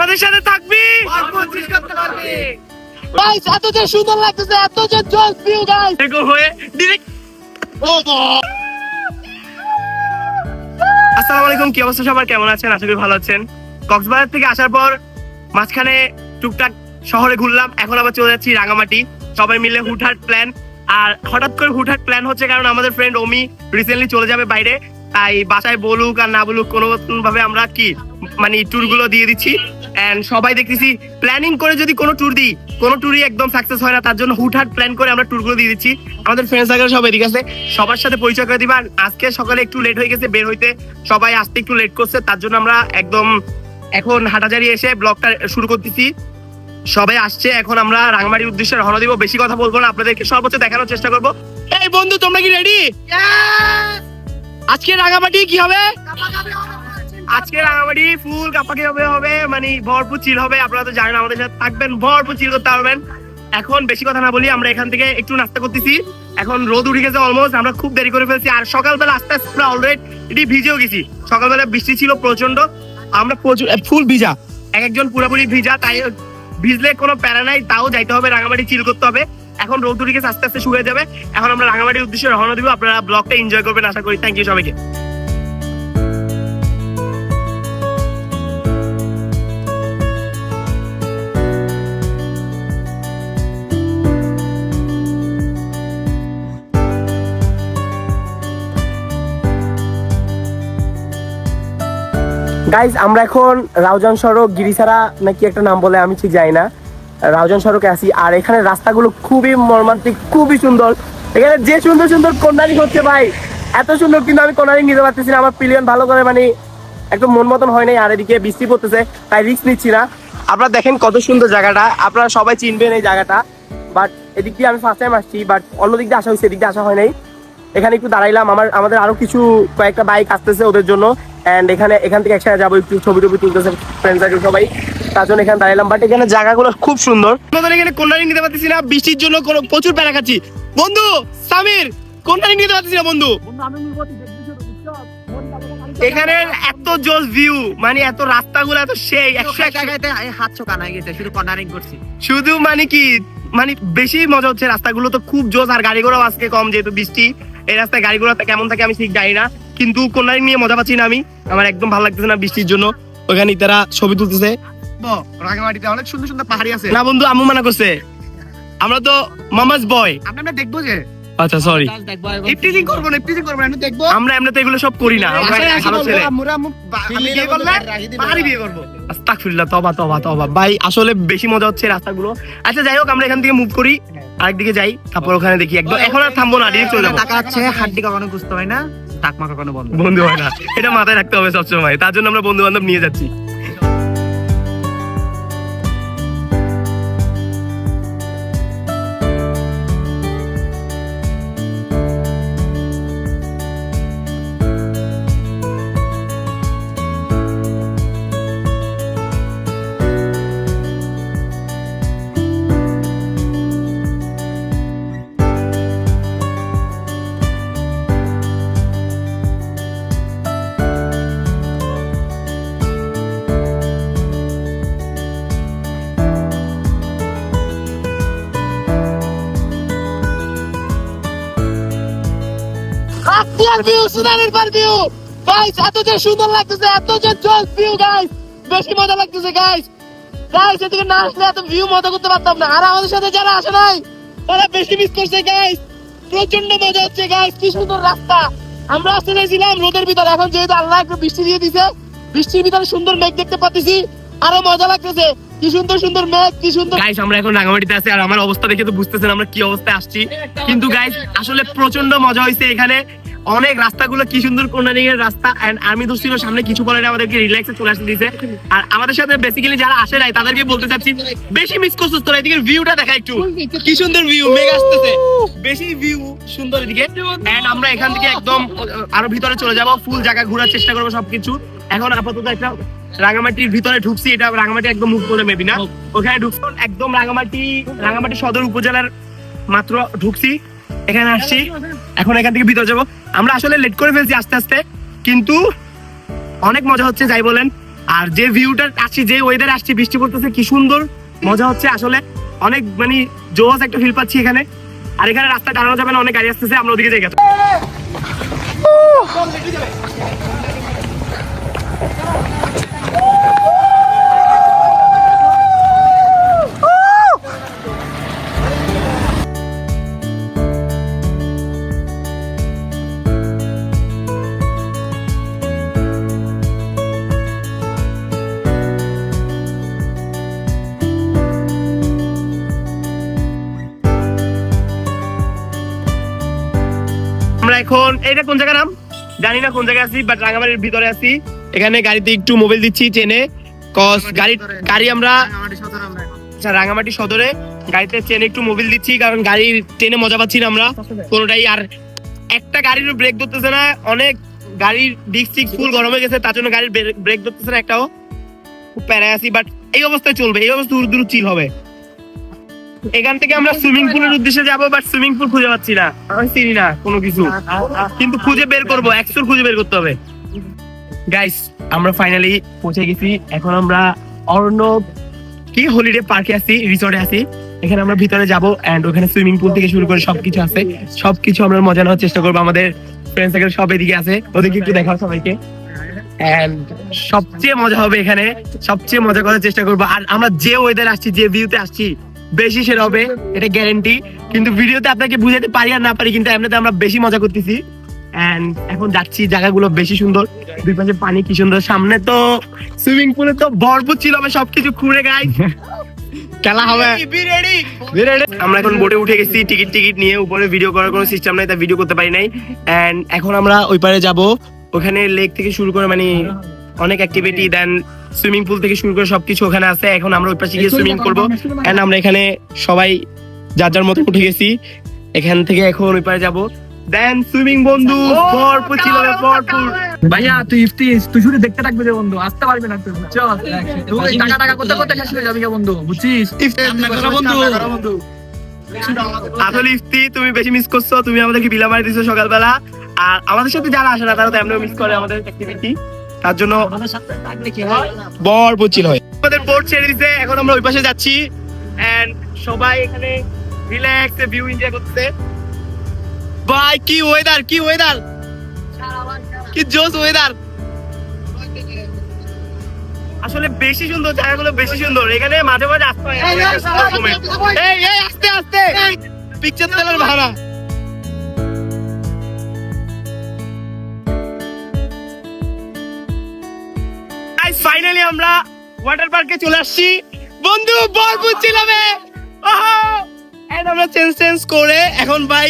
আমাদের সাথে থাকবি? গাইস এত যে সুন্দর লাগতেছে এত যে ভিউ গাইস এরকম হয়ে ডিরেক্ট আসসালামু আলাইকুম কি অবস্থা সবার? কেমন আছেন? আশা করি ভালো আছেন। কক্সবাজার থেকে আসার পর মাঝখানে টুকটাক শহরে ঘুরলাম এখন আবার চলে যাচ্ছি রাঙামাটি। সবাই মিলে হুটহাট প্ল্যান আর হঠাৎ করে হুটহাট প্ল্যান হচ্ছে কারণ আমাদের ফ্রেন্ড ওমি রিসেন্টলি চলে যাবে বাইরে। তাই বাসায় বলুক আর না বলুক কোনো ভাবে আমরা কি মানে ট্যুরগুলো দিয়ে দিচ্ছি। এন্ড সবাই দেখতেছি প্ল্যানিং করে যদি কোনো ট্যুর দিই কোনো ট্যুরই একদম সাকসেস হয় না তার জন্য হুটহাট প্ল্যান করে আমরা ট্যুরগুলো দিয়ে দিচ্ছি। আমাদের ফ্রেন্ড সার্কেল সব এদিকে আছে সবার সাথে পরিচয় করে দিবা। আজকে সকালে একটু লেট হয়ে গেছে বের হইতে। সবাই আসতে একটু লেট করছে তার জন্য আমরা একদম এখন হাটাজারি এসে ব্লগটা শুরু করতেছি। সবাই আসছে এখন আমরা রাঙামাটির উদ্দেশ্যে রওনা দিব। বেশি কথা বলব না আপনাদেরকে সর্বোচ্চ দেখানোর চেষ্টা করব। এই বন্ধু তোমরা কি রেডি আজকে রাঙামাটি কি হবে। আজকে রাঙামাটি ফুল কাপাকি হবে হবে মানে ভরপুর চিল হবে। আপনারা তো জানেন আমাদের সাথে থাকবেন, ভরপুর চিল করতে পারবেন। এখন বেশি কথা না বলি, আমরা এখান থেকে একটু নাস্তা করতেছি। এখন রোদ উঠে গেছে অলমোস্ট আমরা খুব দেরি করে ফেলছি। আর সকালবেলা আস্তে আস্তে আমরা অলরেডি ভিজেও গেছি। সকালবেলা বৃষ্টি ছিল প্রচণ্ড আমরা প্রচুর ফুল ভিজা। এক একজন পুরোপুরি ভিজা, তাই ভিজলে কোনো প্যারা নাই, তাও যাইতে হবে, রাঙামাটি চিল করতে হবে। এখন রোদ উঠে গেছে, আস্তে আস্তে শুয়ে যাবে। এখন আমরা রাঙামাটির উদ্দেশ্যে রওনা দিব। আপনারা ব্লগটা এনজয় করবেন, আশা করি। থ্যাংক ইউ সবাইকে। গাইজ আমরা এখন রাউজান সড়ক গিরিসারা নাকি একটা নাম বলে আমি ঠিক জানি না। রাউজান সড়কে আছি, আর এখানে রাস্তাগুলো খুবই মর্মান্তিক, খুবই সুন্দর। এখানে যে সুন্দর সুন্দর কন্যারিং হচ্ছে ভাই, এত সুন্দর কিন্তু আমি কন্যারিং নিতে পারতেছি না, আমার প্লিয়ন ভালো করে মানে একদম মন মতন হয় নাই, আর এদিকে বৃষ্টি পড়তেছে, তাই রিস্ক নিচ্ছি না। আপনারা দেখেন কত সুন্দর জায়গাটা, আপনারা সবাই চিনবেন এই জায়গাটা বাট এদিক দিয়ে আমি ফার্স্ট টাইম আসছি বাট অন্য দিক দিয়ে আসা হয়েছে, এদিক দিয়ে আসা হয় নাই। এখানে একটু দাঁড়াইলাম। আমার আমাদের আরও কিছু কয়েকটা বাইক আসতেছে ওদের জন্য। এন্ড এখানে এখান থেকে একসাথে যাব একটু ছবি টবি তুলতেছে ফ্রেন্ড সবাই। তার জন্য এখানে দাঁড়াইলাম। বাট এখানে জায়গাগুলো খুব সুন্দর। আমাদের এখানে কোনটারি নিতে পারতেছি না বৃষ্টির জন্য কোনো প্রচুর প্যারা খাচ্ছি। বন্ধু সামির কোনটারি নিতে পারতেছি না বন্ধু। এখানে এত জোস ভিউ মানে এত রাস্তাগুলো এত সেই একশো এক জায়গাতে হাত চোকা নাই গেছে শুধু কর্নারিং করছি। শুধু মানে কি মানে বেশি মজা হচ্ছে রাস্তাগুলো তো খুব জোস আর গাড়ি ঘোড়াও আজকে কম যেহেতু বৃষ্টি। এই রাস্তায় গাড়ি ঘোড়া কেমন থাকে আমি ঠিক জানি না কিন্তু কোনারি নিয়ে মজা পাচ্ছি না আমি। আমার একদম ভালো লাগতেছে না বৃষ্টির জন্য। ওখানে তারা ছবি তুলতেছে। রাঙামাটিতে অনেক সুন্দর সুন্দর পাহাড়ি আছে। না বন্ধু আম্মু মানা করছে। আমরা তো মামাজ বয়। আমরা দেখব যে। আচ্ছা সরি ইফটিজিং করব না ইফটিজিং করব না আমি দেখব। আমরা এমনিতে এগুলো সব করি না। আমরা আচ্ছা, আচ্ছা, ভালো ছেলে। আম্মুরা আম্মু আমি বিয়ে করলে পাহাড়ি বিয়ে করব। আস্তাগফিরুল্লাহ তবা তবা তবা ভাই আসলে বেশি মজা হচ্ছে রাস্তাগুলো। আচ্ছা যাই হোক আমরা এখান থেকে মুভ করি। আরেকদিকে যাই তারপর ওখানে দেখি একদম। এখন আর থামবো না ডিরেক্ট চলে যাব। টাকা আছে হাড্ডি কখনো খুঁজতে হয় না টাকমা কখনো বন্ধ। বন্ধু হয় না। এটা মাথায় রাখতে হবে সবসময়। তার জন্য আমরা বন্ধু বান্ধব নিয়ে যাচ্ছি। আত্মিয়ার ভিউ সুনানের পার ভিউ গাইস এত যে সুন্দর লাগতেছে, এত যে ভিউ গাইস বেশি মজা লাগতেছে গাইস গাইস এদিকে না আসলে এত ভিউ মজা করতে পারতাম না। আর আমাদের সাথে যারা আসে নাই, তারা বেশি মিস করছে গাইস প্রচণ্ড মজা হচ্ছে গাইস কি সুন্দর রাস্তা। আমরা রোদের ভিতরে। এখন যেহেতু আল্লাহ একটু বৃষ্টি দিয়ে দিছে, বৃষ্টির ভিতরে সুন্দর মেঘ দেখতে পাচ্ছি আরও মজা লাগতেছে। কি সুন্দর সুন্দর মেঘ, কি সুন্দর গাইস আমরা এখন রাঙামাটিতে আছি, আর আমার অবস্থা দেখে তো বুঝতেছেন আমরা কি অবস্থায় আসছি। কিন্তু গাইস আসলে প্রচণ্ড মজা হয়েছে এখানে। অনেক রাস্তাগুলো কি সুন্দর কোনারিং এর রাস্তা এন্ড আর্মি দোস্তির সামনে কিছু বলে আমাদেরকে রিল্যাক্সে চলে আসতে দিয়েছে আর আমাদের সাথে বেসিক্যালি যারা আসে নাই তাদেরকে বলতে চাচ্ছি বেশি মিস করছিস তোরা এদিকে ভিউটা দেখা একটু। কি সুন্দর ভিউ মেঘ আসতেছে। বেশি ভিউ সুন্দর এদিকে। এন্ড আমরা এখান থেকে একদম আরও ভিতরে চলে যাব ফুল জায়গা ঘোরার চেষ্টা করব সবকিছু। এখন আপাতত একটা রাঙামাটির ভিতরে ঢুকছি এটা রাঙামাটি একদম মুখ করে মেবি না। ওখানে ঢুকছি একদম রাঙামাটি রাঙামাটি সদর উপজেলার মাত্র ঢুকছি। এখানে আসছি। এখন এখান থেকে ভিতরে যাব। আমরা আসলে লেট করে ফেলছি আস্তে আস্তে, কিন্তু অনেক মজা হচ্ছে, যাই বলেন। আর যে ভিউটা আসছি, যে ওয়েদার আসছি, বৃষ্টি পড়তেছে, কি সুন্দর মজা হচ্ছে। আসলে অনেক মানে জোস একটা ফিল পাচ্ছি এখানে। আর এখানে রাস্তা দাঁড়ানো যাবে না, অনেক গাড়ি আসতেছে, আমরা ওদিকে যাই গেছে। এখন এটা কোন জায়গা নাম? জানি না কোন জায়গায় আছি বাট রাঙামাটির ভিতরে আছি। এখানে গাড়িতে একটু মোবাইল দিচ্ছি চেনে কস গাড়ি গাড়ি আমরা আচ্ছা রাঙামাটি সদরে। গাড়িতে চেনে একটু মোবিল দিচ্ছি কারণ গাড়ির ট্রেনে মজা পাচ্ছি না আমরা। কোনোটাই আর একটা গাড়ির ব্রেক ধরতেছে না। অনেক গাড়ির ডিস্ক টিক ফুল গরম হয়ে গেছে তার জন্য গাড়ির ব্রেক ধরতেছে না একটাও। খুব প্যারায় আছি বাট এই অবস্থায় চলবে। এই অবস্থা দূর দূর চিল হবে। এখান থেকে আমরা সুইমিং পুলের উদ্দেশ্যে যাব বাট সুইমিং পুল খুঁজে পাচ্ছি না। আমি চিনি না কোনো কিছু। কিন্তু খুঁজে বের করব একশোর খুঁজে বের করতে হবে। গাইস আমরা ফাইনালি পৌঁছে গেছি। এখন আমরা অর্ণব, কি হলিডে পার্কে আছি রিসর্টে আছি। এখানে আমরা ভিতরে যাব এন্ড ওখানে সুইমিং পুল থেকে শুরু করে সবকিছু আছে। সবকিছু আমরা মজা নেওয়ার চেষ্টা করব। আমাদের ফ্রেন্ড সার্কেল সব এদিকে আছে। ওদেরকে একটু দেখাও সবাইকে। এন্ড সবচেয়ে মজা হবে এখানে। সবচেয়ে মজা করার চেষ্টা করব। আর আমরা যে ওয়েদার আসছি, যে ভিউতে আসছি বেশি সেরা হবে এটা গ্যারেন্টি কিন্তু ভিডিওতে আপনাকে বুঝাতে পারি আর না পারি কিন্তু এমনিতে আমরা বেশি মজা করতেছি। এন্ড এখন যাচ্ছি জায়গাগুলো বেশি সুন্দর। দুই পাশে পানি কি সুন্দর সামনে তো সুইমিং পুলে তো ভরপুর ছিল হবে সবকিছু খুঁড়ে গাই খেলা হবে। আমরা এখন বোটে উঠে গেছি টিকিট টিকিট নিয়ে উপরে ভিডিও করার কোনো সিস্টেম নাই তাই ভিডিও করতে পারি নাই। এন্ড এখন আমরা ওই পারে যাব। ওখানে লেক থেকে শুরু করে মানে অনেক অ্যাক্টিভিটি দেন সুইমিং পুল থেকে শুরু করে সবকিছু ওখানে আছে। এখন আমরা ওই পাশে গিয়ে সুইমিং করব। এন্ড আমরা এখানে সবাই যার যার মতো উঠে গেছি। এখান থেকে এখন ওই পারে যাব। দেন সুইমিং বন্ধু ভরপুর ছিল ভরপুর। ভাইয়া তুই ইফতি তুই শুধু দেখতে থাকবি রে বন্ধু আসতে পারবি না তুই বুঝছ? তুই টাকা টাকা করতে করতে শেষ হয়ে যাবি গে বন্ধু বুঝছিস? বন্ধু আসলে ইফতি তুমি বেশি মিস করছ তুমি আমাদেরকে বিলা মারি দিছো সকালবেলা। আর আমাদের সাথে যারা আসে না তারা তো এমনিও মিস করে আমাদের অ্যাক্টিভিটি তার জন্য বর বুঝছিল। আমাদের বোর্ড ছেড়ে দিছে এখন আমরা ওই পাশে যাচ্ছি। এন্ড সবাই এখানে রিল্যাক্স ভিউ এনজয় করতেছে। ভাই কি ওয়েদার কি ওয়েদার কি জোস ওয়েদার আসলে বেশি সুন্দর জায়গাগুলো বেশি সুন্দর। এখানে মাঝে মাঝে আসতে হয়। এই এই আস্তে আস্তে। পিকচার তোলার ভাড়া। গাইস ফাইনালি আমরা ওয়াটার পার্কে চলে আসছি। বন্ধু ছিলাম আমরা চেঞ্জ চেঞ্জ করে এখন ভাই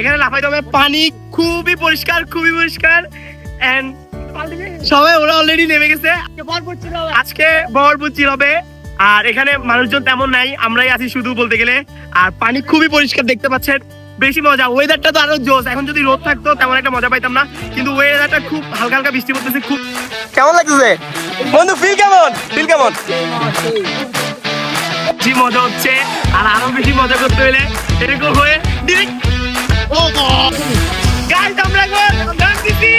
এখানে লাফাইতে হবে পানি খুবই পরিষ্কার খুবই পরিষ্কার। এন্ড সবাই ওরা অলরেডি নেমে গেছে। আজকে ভরপুর চিল হবে আর এখানে মানুষজন তেমন নাই আমরাই আছি শুধু বলতে গেলে। আর পানি খুবই পরিষ্কার দেখতে পাচ্ছেন। বেশি মজা। ওয়েদারটা তো আরও জোস এখন যদি রোদ থাকতো তেমন একটা মজা পাইতাম না। কিন্তু ওয়েদারটা খুব হালকা হালকা বৃষ্টি পড়তেছে খুব কেমন লাগতেছে? বন্ধু ফিল কেমন? ফিল কেমন? বেশি মজা হচ্ছে আর আরও বেশি মজা করতে হলে এরকম হয়ে ডিরেক্ট ও গাইস আমরা দিছি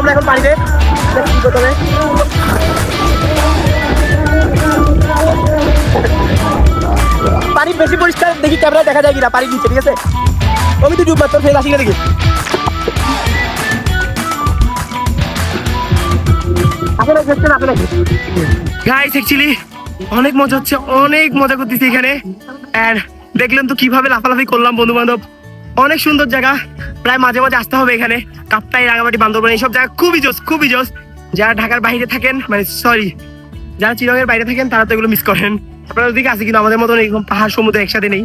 আমরা এখন পানিতে হবে। পানি বেশি পরিষ্কার, দেখি ক্যামেরা দেখা যায় কিনা, পানি নিচে ঠিক আছে? আমি তো ডুব মাত্র ফেল আসি দেখি। গাইস অ্যাকচুয়ালি অনেক মজা হচ্ছে, অনেক মজা করতেছি এখানে। আর দেখলেন তো কীভাবে লাফালাফি করলাম বন্ধু বান্ধব অনেক সুন্দর জায়গা। প্রায় মাঝে মাঝে আসতে হবে এখানে। কাপ্তাই, রাঙামাটি, বান্দরবান, এইসব জায়গা খুবই জোস খুবই জোস। যারা ঢাকার বাইরে থাকেন মানে সরি যারা চিরঙের বাইরে থাকেন, তারা তো এগুলো মিস করেন। আপনারা ওদিকে আছে কিন্তু আমাদের মতন এরকম পাহাড়, সমুদ্র একসাথে নেই।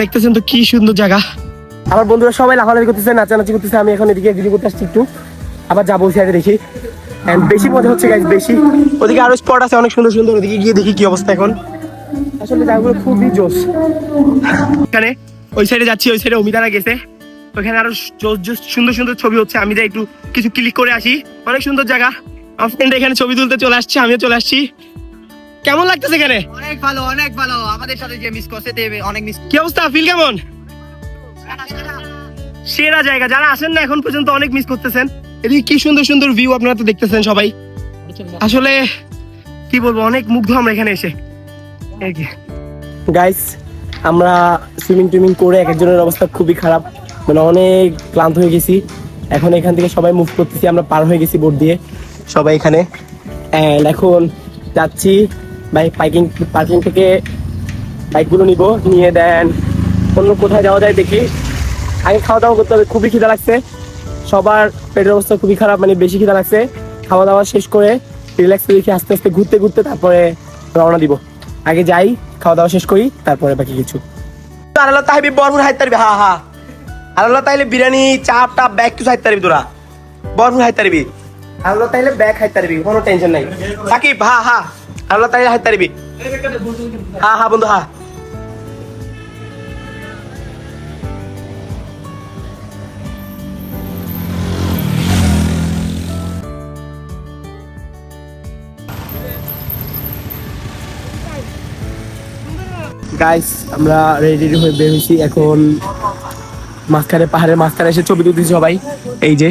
দেখতেছেন তো কি সুন্দর জায়গা। আমার বন্ধুরা সবাই লাফালাফি করতেছে, নাচানাচি করতেছে, আমি এখন এদিকে ভিডিও করতে আসছি একটু। আবার যাব সাইডে দেখি। And বেশি মজা হচ্ছে গাইজ বেশি। ওদিকে আরও স্পট আছে, অনেক সুন্দর সুন্দর। ওদিকে গিয়ে দেখি কি অবস্থা এখন। আসলে জায়গাগুলো খুবই জোস। এখানে ওই সাইডে যাচ্ছি ওই সাইডে অমিতারা গেছে। ওখানে আরও সুন্দর সুন্দর ছবি হচ্ছে। আমি যাই একটু কিছু ক্লিক করে আসি। অনেক সুন্দর জায়গা। আমার ফ্রেন্ড এখানে ছবি তুলতে চলে আসছে আমিও চলে আসছি। কেমন লাগতেছে এখানে? অনেক ভালো অনেক ভালো। আমাদের সাথে যে মিস করছে দেবে অনেক মিস কি অবস্থা? ফিল কেমন? সেরা জায়গা। যারা আসেন না এখন পর্যন্ত অনেক মিস করতেছেন। এদিকে কি সুন্দর সুন্দর ভিউ আপনারা তো দেখতেছেন সবাই। আসলে কি বলব অনেক মুগ্ধ আমরা এখানে এসে। গাইস আমরা সুইমিং টুইমিং করে এক একজনের অবস্থা খুবই খারাপ। মানে অনেক ক্লান্ত হয়ে গেছি। এখন এখান থেকে সবাই মুভ করতেছি, আমরা পার হয়ে গেছি বোট দিয়ে। সবাই এখানে। And এখন যাচ্ছি বাইক পার্কিং পার্কিং থেকে বাইকগুলো নিব, নিয়ে দেন অন্য কোথায় যাওয়া যায় দেখি। আগে খাওয়া দাওয়া করতে হবে, খুবই খিদা লাগছে। সবার পেটের অবস্থা খুবই খারাপ মানে বেশি খিদা লাগছে। খাওয়া দাওয়া শেষ করে রিল্যাক্স দেখি, আস্তে আস্তে ঘুরতে ঘুরতে তারপরে রওনা দিব। আগে যাই, খাওয়া দাওয়া শেষ করি, তারপরে বাকি কিছু। আল্লাহ তাহবি বরফুর হাইতে পারবি হা হা। আল্লাহ তাইলে বিরিয়ানি চাপ টাপ ব্যাগ কিছু হাইতে পারবি তোরা। বরফুর হাইতে পারবি আল্লাহ তাইলে ব্যাগ হাইতে পারবি কোনো টেনশন নাই। সাকিব, হা হা। আল্লাহ তাইলে হাইতে পারবি হা হা, বন্ধু, হা। গাইস আমরা রেডি হয়ে বের এখন মাঝখানে পাহাড়ের মাঝখানে এসে ছবি তুলতেছি সবাই। এই যে,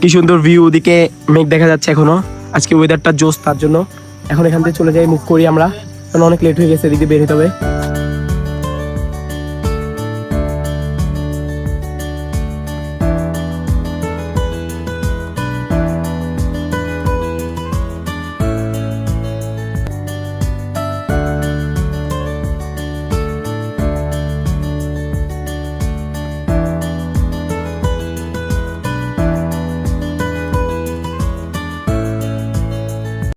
কি সুন্দর ভিউ ওদিকে মেঘ দেখা যাচ্ছে এখনও। আজকে ওয়েদারটা জোস তার জন্য। এখন এখান থেকে চলে যাই মুখ করি আমরা। কারণ অনেক লেট হয়ে গেছে, এদিকে বের হতে হবে।